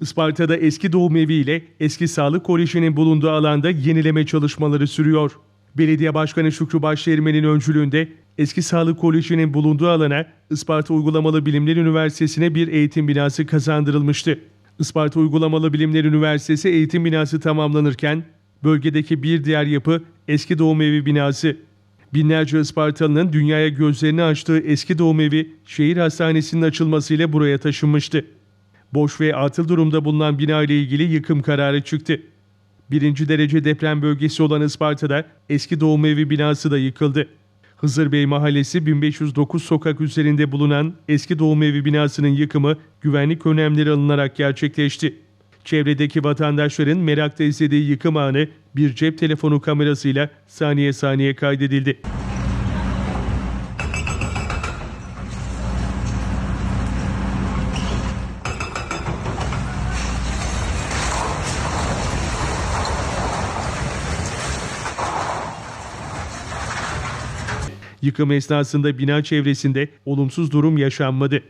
Isparta'da eski doğum evi ile eski sağlık kolejinin bulunduğu alanda yenileme çalışmaları sürüyor. Belediye Başkanı Şükrü Başdeğirmen'in öncülüğünde eski sağlık kolejinin bulunduğu alana Isparta Uygulamalı Bilimler Üniversitesi'ne bir eğitim binası kazandırılmıştı. Isparta Uygulamalı Bilimler Üniversitesi eğitim binası tamamlanırken bölgedeki bir diğer yapı eski doğum evi binası. Binlerce Ispartalı'nın dünyaya gözlerini açtığı eski doğum evi şehir hastanesinin açılmasıyla buraya taşınmıştı. Boş ve atıl durumda bulunan bina ile ilgili yıkım kararı çıktı. Birinci derece deprem bölgesi olan Isparta'da eski doğum evi binası da yıkıldı. Hızır Bey Mahallesi 1509 sokak üzerinde bulunan eski doğum evi binasının yıkımı güvenlik önlemleri alınarak gerçekleşti. Çevredeki vatandaşların merakla izlediği yıkım anı bir cep telefonu kamerasıyla saniye saniye kaydedildi. Yıkım esnasında bina çevresinde olumsuz durum yaşanmadı.